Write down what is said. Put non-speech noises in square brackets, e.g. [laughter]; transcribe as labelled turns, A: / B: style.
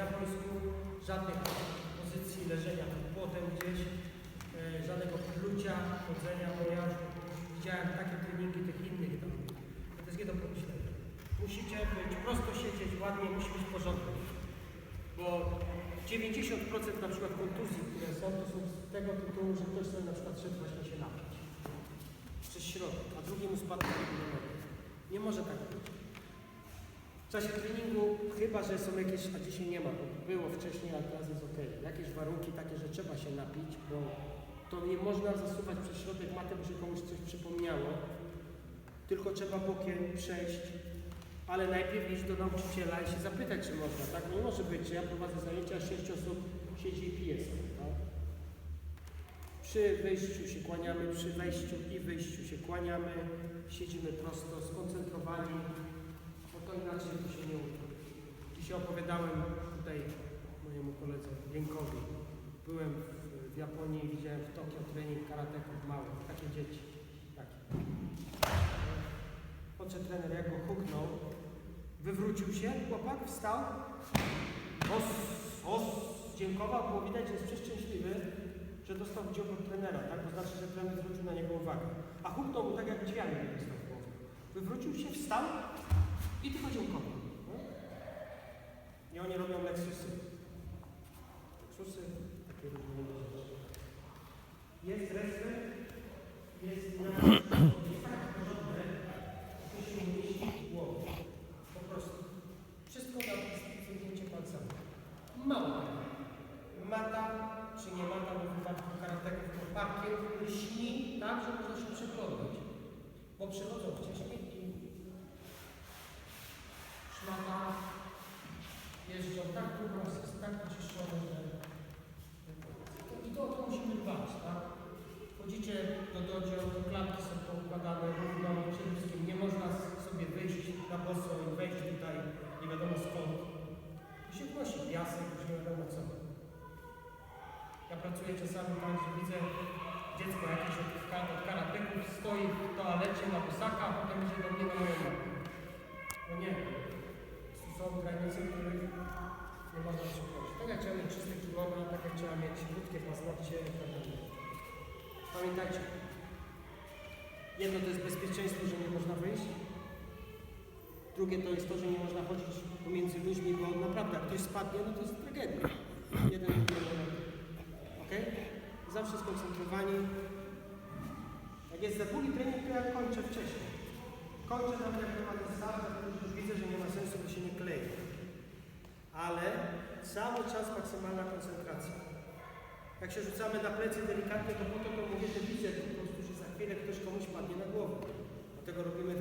A: japońsku, żadnych pozycji leżenia pod płotem gdzieś, e, żadnego plucia, chodzenia, bo ja widziałem takie treningi tych innych tam. To jest nie do pomyślenia. Musicie być, prosto siedzieć, ładnie, musi być porządek. Bo 90% na przykład kontuzji, które są, to są z tego tytułu, że ktoś sobie na przykład szedł właśnie się napić przez środek, a drugi mu spadł na. Nie może tak być. W czasie treningu, chyba że są jakieś, a dzisiaj nie ma, bo było wcześniej, a teraz jest ok. Jakieś warunki takie, że trzeba się napić, bo to nie można zasuwać przez środek maty, bo komuś coś przypomniało. Tylko trzeba bokiem przejść, ale najpierw iść do nauczyciela i się zapytać, czy można, tak? Nie może być, że ja prowadzę zajęcia, sześć osób siedzi i pije sobie, tak? Przy wejściu się kłaniamy, przy wejściu i wyjściu się kłaniamy, siedzimy prosto, skoncentrowani, bo to inaczej to się nie uda. Dzisiaj opowiadałem tutaj mojemu koledze Jękowi. Byłem w, Japonii, widziałem w Tokio trening karateków małych, takie dzieci. Takie. Podszedł trener, jak go huknął, wywrócił się, chłopak wstał, os, os, dziękował, było widać, że jest przeszczęśliwy, że dostał wdział od trenera, tak? To znaczy, że trener zwrócił na niego uwagę. A huknął mu tak, jak drzwiami dostał w głowę. Wywrócił się, wstał i tylko dziękował. No? I oni robią leksusy. Leksusy, takie różne rzeczy. Jest wrestler, jest na [clears throat] jest tak porządne, to się nie mieści w głowie. Po prostu. Wszystko na zdjęcie palcami. Mało. Mata, czy nie mata, bo w wypadku karateków to parkiet lśni tak, że można się przyglądać. Bo przychodzą wcześniej i szmata jeżdżą tak długo, jest tak wyciszone, że i to, to musimy dbać, tak? Wchodzicie do dojo, klatki są poukładane równo, przede wszystkim nie można sobie wyjść na boso i wejść tutaj nie wiadomo skąd. Tu się wiadomo co. Ja pracuję czasami że widzę dziecko jakieś od, od karateków stoi w toalecie na bosaka, a potem idzie do mnie na moją. No nie. To są granice, których nie można przekroczyć. Tak jak trzeba mieć czyste kimono, tak jak trzeba mieć krótkie paznokcie tak. Pamiętajcie, jedno to jest bezpieczeństwo, że nie można wyjść. Drugie to jest to, że nie można chodzić pomiędzy ludźmi, bo naprawdę jak ktoś spadnie, no to jest tragedia. Jeden jeden. Ok? Zawsze skoncentrowani. Jak jest za długi trening, to ja kończę wcześniej. Kończę tam jak nie ma że już widzę, że nie ma sensu, bo się nie klei. Ale cały czas maksymalna koncentracja. Jak się rzucamy na plecy delikatnie, to po to, to mówię, że widzę po prostu, że za chwilę ktoś komuś padnie na głowę. Dlatego robimy